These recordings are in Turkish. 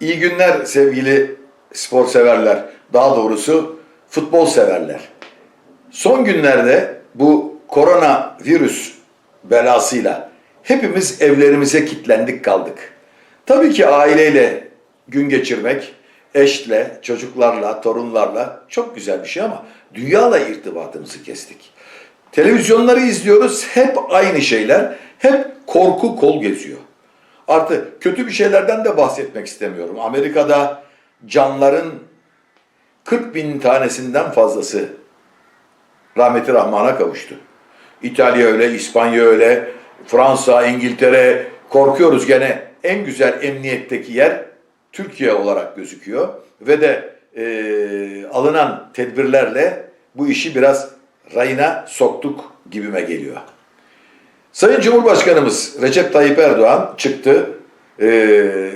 İyi günler sevgili spor severler. Daha doğrusu futbol severler. Son günlerde bu korona virüs belasıyla hepimiz evlerimize kilitlendik kaldık. Tabii ki aileyle gün geçirmek, eşle, çocuklarla, torunlarla çok güzel bir şey ama dünyayla irtibatımızı kestik. Televizyonları izliyoruz, hep aynı şeyler, hep korku kol geziyor. Artı kötü bir şeylerden de bahsetmek istemiyorum. Amerika'da canların 40 bin tanesinden fazlası rahmeti rahmana kavuştu. İtalya öyle, İspanya öyle, Fransa, İngiltere korkuyoruz gene en güzel emniyetteki yer Türkiye olarak gözüküyor ve de e, alınan tedbirlerle bu işi biraz rayına soktuk gibime geliyor. Sayın Cumhurbaşkanımız Recep Tayyip Erdoğan çıktı. Ee,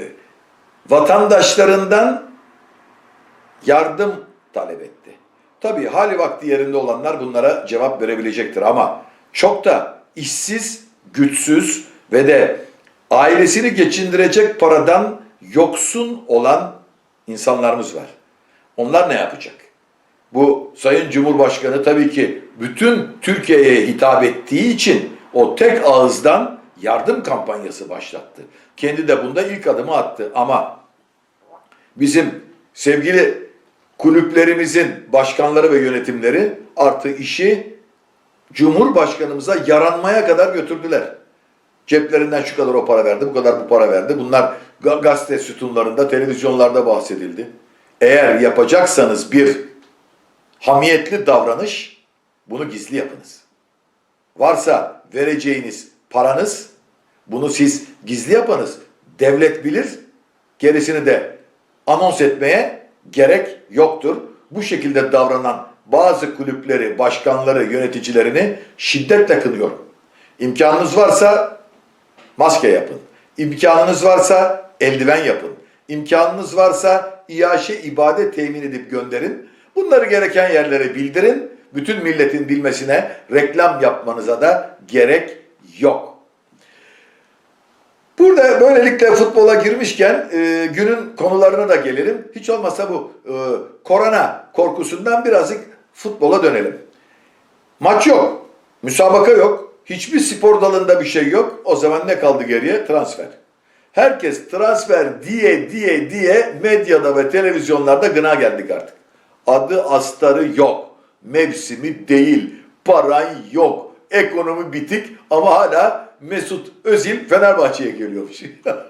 vatandaşlarından yardım talep etti. Tabii hali vakti yerinde olanlar bunlara cevap verebilecektir ama çok da işsiz, güçsüz ve de ailesini geçindirecek paradan yoksun olan insanlarımız var. Onlar ne yapacak? Bu Sayın Cumhurbaşkanı tabii ki bütün Türkiye'ye hitap ettiği için o tek ağızdan yardım kampanyası başlattı. Kendi de bunda ilk adımı attı ama bizim sevgili kulüplerimizin başkanları ve yönetimleri artı işi Cumhurbaşkanımıza yaranmaya kadar götürdüler. Ceplerinden şu kadar o para verdi, bu kadar bu para verdi. Bunlar ga- gazete sütunlarında, televizyonlarda bahsedildi. Eğer yapacaksanız bir hamiyetli davranış, bunu gizli yapınız. Varsa vereceğiniz paranız, bunu siz gizli yapınız. Devlet bilir, gerisini de anons etmeye gerek yoktur. Bu şekilde davranan bazı kulüpleri, başkanları, yöneticilerini şiddetle kınıyorum. İmkanınız varsa maske yapın. İmkanınız varsa eldiven yapın. İmkanınız varsa iaşe ibadet temin edip gönderin. Bunları gereken yerlere bildirin. Bütün milletin bilmesine reklam yapmanıza da gerek yok. Burada böylelikle futbola girmişken e, günün konularına da gelelim. Hiç olmazsa bu e, korona korkusundan birazcık futbola dönelim. Maç yok, müsabaka yok, hiçbir spor dalında bir şey yok. O zaman ne kaldı geriye? Transfer. Herkes transfer diye diye diye medyada ve televizyonlarda gına geldik artık. Adı astarı yok, mevsimi değil, paran yok, ekonomi bitik ama hala Mesut Özil Fenerbahçe'ye geliyormuş.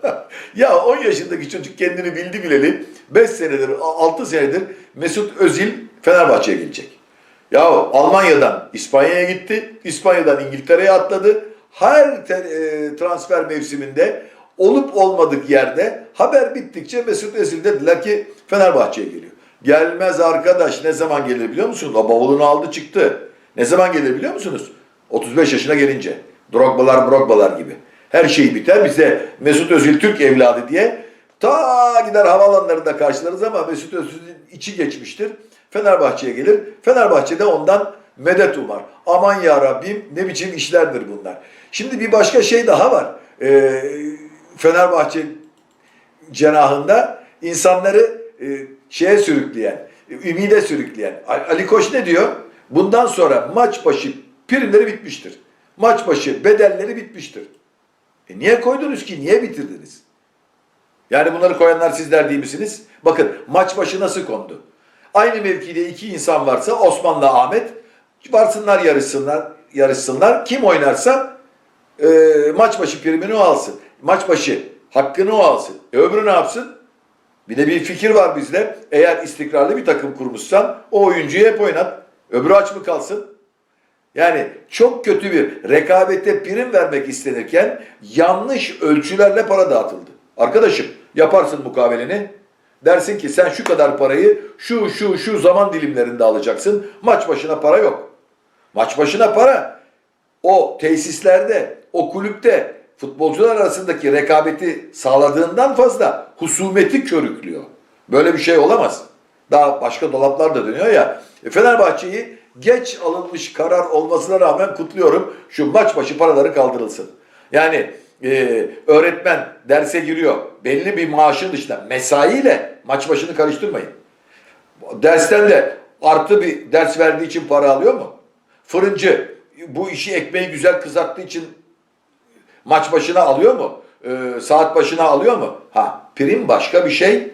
ya 10 yaşındaki çocuk kendini bildi bileli 5 senedir, 6 senedir Mesut Özil Fenerbahçe'ye gelecek. Ya Almanya'dan İspanya'ya gitti, İspanya'dan İngiltere'ye atladı. Her te- e, transfer mevsiminde olup olmadık yerde haber bittikçe Mesut Özil dediler ki Fenerbahçe'ye geliyor. Gelmez arkadaş ne zaman gelir biliyor musunuz? O bavulunu aldı çıktı. Ne zaman gelir biliyor musunuz? 35 yaşına gelince. Drogba'lar Brogba'lar gibi. Her şey biter. Biz de Mesut Özil Türk evladı diye ta gider havaalanlarında karşılarız ama Mesut Özil'in içi geçmiştir. Fenerbahçe'ye gelir. Fenerbahçe'de ondan medet umar. Aman ya Rabbim ne biçim işlerdir bunlar. Şimdi bir başka şey daha var. Ee, Fenerbahçe cenahında insanları e, şeye sürükleyen, ümide sürükleyen. Ali Koç ne diyor? Bundan sonra maç başı primleri bitmiştir. Maç başı bedelleri bitmiştir. E niye koydunuz ki? Niye bitirdiniz? Yani bunları koyanlar sizler değil misiniz? Bakın maç başı nasıl kondu? Aynı mevkide iki insan varsa Osman'la Ahmet varsınlar yarışsınlar, yarışsınlar. Kim oynarsa e, maç başı primini o alsın. Maç başı hakkını o alsın. E öbürü ne yapsın? Bir de bir fikir var bizde. Eğer istikrarlı bir takım kurmuşsan o oyuncuyu hep oynat. Öbürü aç mı kalsın? Yani çok kötü bir rekabete prim vermek istenirken yanlış ölçülerle para dağıtıldı. Arkadaşım yaparsın mukaveleni. Dersin ki sen şu kadar parayı şu şu şu zaman dilimlerinde alacaksın. Maç başına para yok. Maç başına para o tesislerde, o kulüpte futbolcular arasındaki rekabeti sağladığından fazla husumeti körüklüyor. Böyle bir şey olamaz. Daha başka dolaplar da dönüyor ya. E, Fenerbahçe'yi geç alınmış karar olmasına rağmen kutluyorum. Şu maç başı paraları kaldırılsın. Yani e, öğretmen derse giriyor. Belli bir maaşın dışında mesaiyle maç başını karıştırmayın. Dersten de artı bir ders verdiği için para alıyor mu? Fırıncı bu işi ekmeği güzel kızarttığı için maç başına alıyor mu? Ee, saat başına alıyor mu? Ha prim başka bir şey.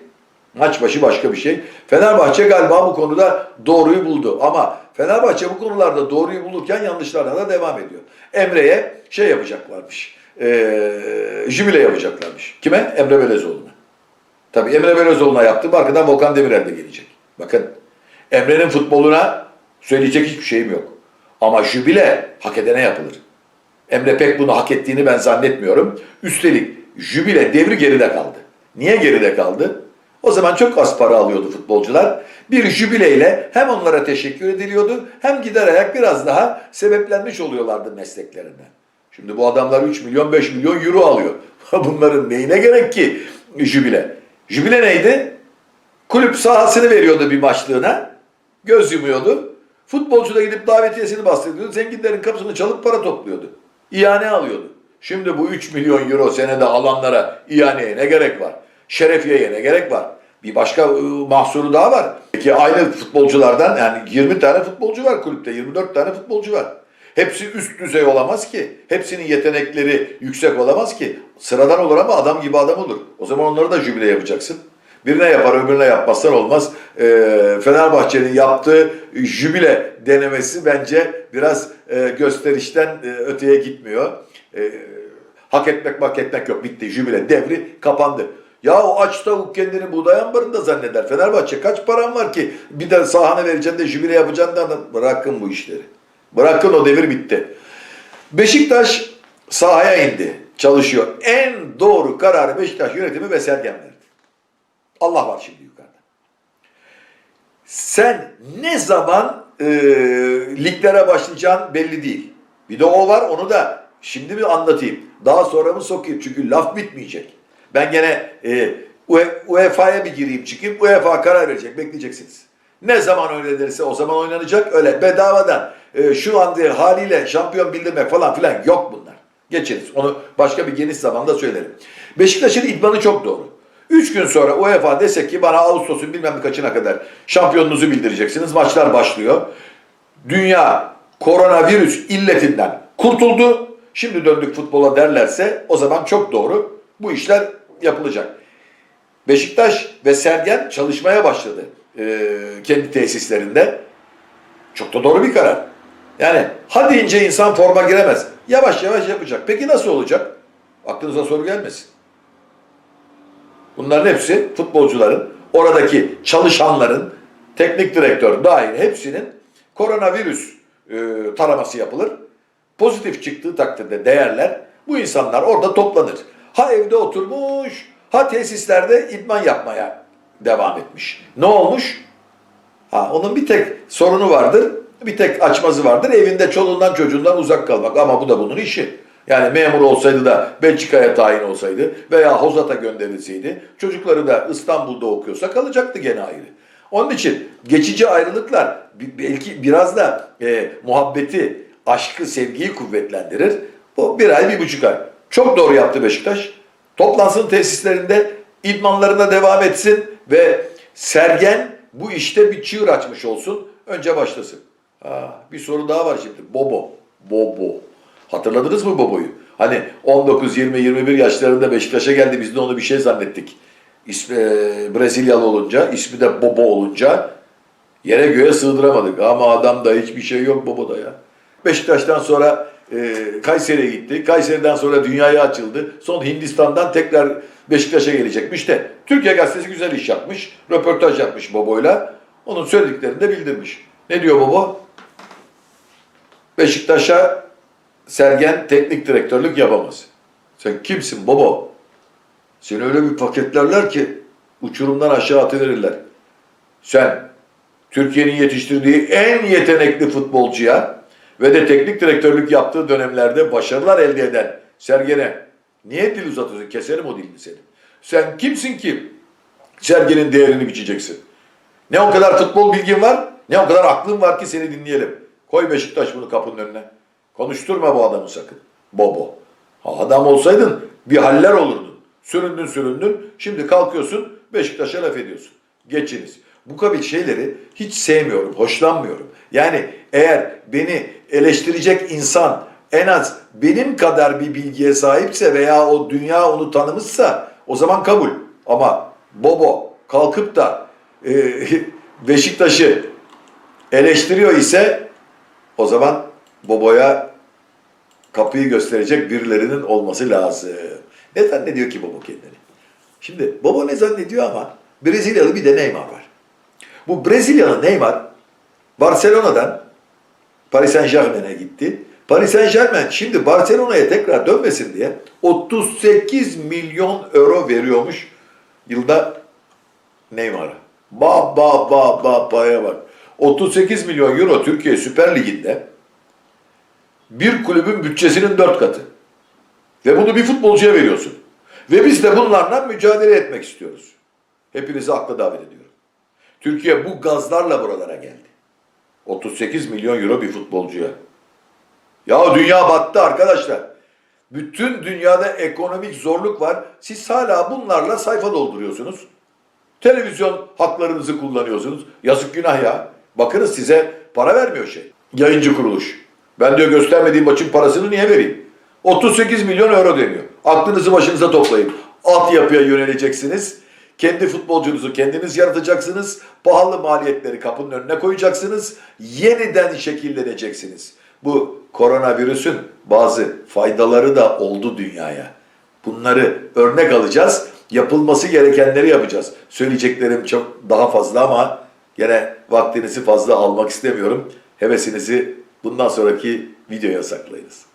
Maç başı başka bir şey. Fenerbahçe galiba bu konuda doğruyu buldu. Ama Fenerbahçe bu konularda doğruyu bulurken yanlışlarına da devam ediyor. Emre'ye şey yapacaklarmış. Ee, jübile yapacaklarmış. Kime? Emre Belezoğlu'na. Tabii Emre Belözoğlu'na yaptı. Arkadan Volkan Demirel de gelecek. Bakın Emre'nin futboluna söyleyecek hiçbir şeyim yok. Ama jübile hak edene yapılır. Emre pek bunu hak ettiğini ben zannetmiyorum. Üstelik jübile devri geride kaldı. Niye geride kaldı? O zaman çok az para alıyordu futbolcular. Bir jübileyle hem onlara teşekkür ediliyordu hem gider ayak biraz daha sebeplenmiş oluyorlardı mesleklerinden. Şimdi bu adamlar 3 milyon 5 milyon euro alıyor. Bunların neyine gerek ki jübile? Jübile neydi? Kulüp sahasını veriyordu bir maçlığına. Göz yumuyordu. Futbolcu da gidip davetiyesini bastırıyordu. Zenginlerin kapısını çalıp para topluyordu. İhane alıyordu. Şimdi bu 3 milyon euro senede alanlara ihaneye ne gerek var? Şerefiyeye ne gerek var? Bir başka ıı, mahsuru daha var. Peki aynı futbolculardan yani 20 tane futbolcu var kulüpte. 24 tane futbolcu var. Hepsi üst düzey olamaz ki. Hepsinin yetenekleri yüksek olamaz ki. Sıradan olur ama adam gibi adam olur. O zaman onları da jübile yapacaksın. Birine yapar öbürüne yapmazsan olmaz. Ee, Fenerbahçe'nin yaptığı jübile denemesi bence biraz e, gösterişten e, öteye gitmiyor. E, hak etmek hak etmek yok. Bitti jübile devri kapandı. Ya o aç tavuk kendini buğday ambarında zanneder. Fenerbahçe kaç paran var ki bir de sahana vereceksin de jübile yapacaksın da bırakın bu işleri. Bırakın o devir bitti. Beşiktaş sahaya indi. Çalışıyor. En doğru kararı Beşiktaş yönetimi ve Sergen. Allah var şimdi yukarıda. Sen ne zaman e, liglere başlayacağın belli değil. Bir de o var onu da şimdi mi anlatayım. Daha sonra mı sokayım? Çünkü laf bitmeyecek. Ben gene e, UE- UEFA'ya bir gireyim çıkayım. UEFA karar verecek. Bekleyeceksiniz. Ne zaman öyle derse o zaman oynanacak. Öyle bedavadan e, şu anda haliyle şampiyon bildirmek falan filan yok bunlar. Geçeriz. Onu başka bir geniş zamanda söylerim. Beşiktaş'ın idmanı çok doğru. Üç gün sonra UEFA desek ki bana Ağustos'un bilmem kaçına kadar şampiyonunuzu bildireceksiniz. Maçlar başlıyor. Dünya koronavirüs illetinden kurtuldu. Şimdi döndük futbola derlerse o zaman çok doğru. Bu işler yapılacak. Beşiktaş ve Sergen çalışmaya başladı e, kendi tesislerinde. Çok da doğru bir karar. Yani hadi ince insan forma giremez. Yavaş yavaş yapacak. Peki nasıl olacak? Aklınıza soru gelmesin. Bunların hepsi futbolcuların, oradaki çalışanların, teknik direktör dahil hepsinin koronavirüs e, taraması yapılır. Pozitif çıktığı takdirde değerler bu insanlar orada toplanır. Ha evde oturmuş, ha tesislerde idman yapmaya devam etmiş. Ne olmuş? Ha, onun bir tek sorunu vardır, bir tek açmazı vardır. Evinde çoluğundan çocuğundan uzak kalmak ama bu da bunun işi. Yani memur olsaydı da Belçika'ya tayin olsaydı veya Hozat'a gönderilseydi çocukları da İstanbul'da okuyorsa kalacaktı gene ayrı. Onun için geçici ayrılıklar belki biraz da e, muhabbeti, aşkı, sevgiyi kuvvetlendirir. Bu bir ay, bir buçuk ay. Çok doğru yaptı Beşiktaş. Toplansın tesislerinde, idmanlarına devam etsin ve Sergen bu işte bir çığır açmış olsun. Önce başlasın. Ha, bir soru daha var şimdi. Bobo. Bobo. Hatırladınız mı Bobo'yu? Hani 19, 20, 21 yaşlarında Beşiktaş'a geldi. Biz de onu bir şey zannettik. İsmi, e, Brezilyalı olunca, ismi de Bobo olunca yere göğe sığdıramadık. Ama adamda hiçbir şey yok Bobo'da ya. Beşiktaş'tan sonra e, Kayseri'ye gitti. Kayseri'den sonra dünyaya açıldı. Son Hindistan'dan tekrar Beşiktaş'a gelecekmiş de. Türkiye Gazetesi güzel iş yapmış. Röportaj yapmış Bobo'yla. Onun söylediklerini de bildirmiş. Ne diyor Bobo? Beşiktaş'a Sergen teknik direktörlük yapamaz. Sen kimsin baba? Seni öyle bir paketlerler ki uçurumdan aşağı atıverirler. Sen Türkiye'nin yetiştirdiği en yetenekli futbolcuya ve de teknik direktörlük yaptığı dönemlerde başarılar elde eden Sergen'e niye dil uzatıyorsun? Keserim o dilini senin. Sen kimsin ki Sergen'in değerini biçeceksin? Ne o kadar futbol bilgin var, ne o kadar aklın var ki seni dinleyelim. Koy Beşiktaş bunu kapının önüne. Konuşturma bu adamı sakın. Bobo. Ha, Adam olsaydın bir haller olurdun. Süründün süründün. Şimdi kalkıyorsun Beşiktaş'a laf ediyorsun. Geçiniz. Bu kabil şeyleri hiç sevmiyorum, hoşlanmıyorum. Yani eğer beni eleştirecek insan en az benim kadar bir bilgiye sahipse veya o dünya onu tanımışsa o zaman kabul. Ama Bobo kalkıp da e, Beşiktaş'ı eleştiriyor ise o zaman Bobo'ya kapıyı gösterecek birilerinin olması lazım. Ne zannediyor ki Bobo kendini? Şimdi Bobo ne zannediyor ama Brezilyalı bir de Neymar var. Bu Brezilyalı Neymar Barcelona'dan Paris Saint Germain'e gitti. Paris Saint Germain şimdi Barcelona'ya tekrar dönmesin diye 38 milyon euro veriyormuş yılda Neymar'a. Ba ba ba ba paraya bak. 38 milyon euro Türkiye Süper Ligi'nde bir kulübün bütçesinin dört katı. Ve bunu bir futbolcuya veriyorsun. Ve biz de bunlarla mücadele etmek istiyoruz. Hepinizi akla davet ediyorum. Türkiye bu gazlarla buralara geldi. 38 milyon euro bir futbolcuya. Ya dünya battı arkadaşlar. Bütün dünyada ekonomik zorluk var. Siz hala bunlarla sayfa dolduruyorsunuz. Televizyon haklarınızı kullanıyorsunuz. Yazık günah ya. Bakınız size para vermiyor şey. Yayıncı kuruluş. Ben diyor göstermediğim maçın parasını niye vereyim? 38 milyon euro deniyor. Aklınızı başınıza toplayın. Altyapıya yöneleceksiniz. Kendi futbolcunuzu kendiniz yaratacaksınız. Pahalı maliyetleri kapının önüne koyacaksınız. Yeniden şekilleneceksiniz. Bu koronavirüsün bazı faydaları da oldu dünyaya. Bunları örnek alacağız. Yapılması gerekenleri yapacağız. Söyleyeceklerim çok daha fazla ama gene vaktinizi fazla almak istemiyorum. Hevesinizi bundan sonraki videoya saklayınız.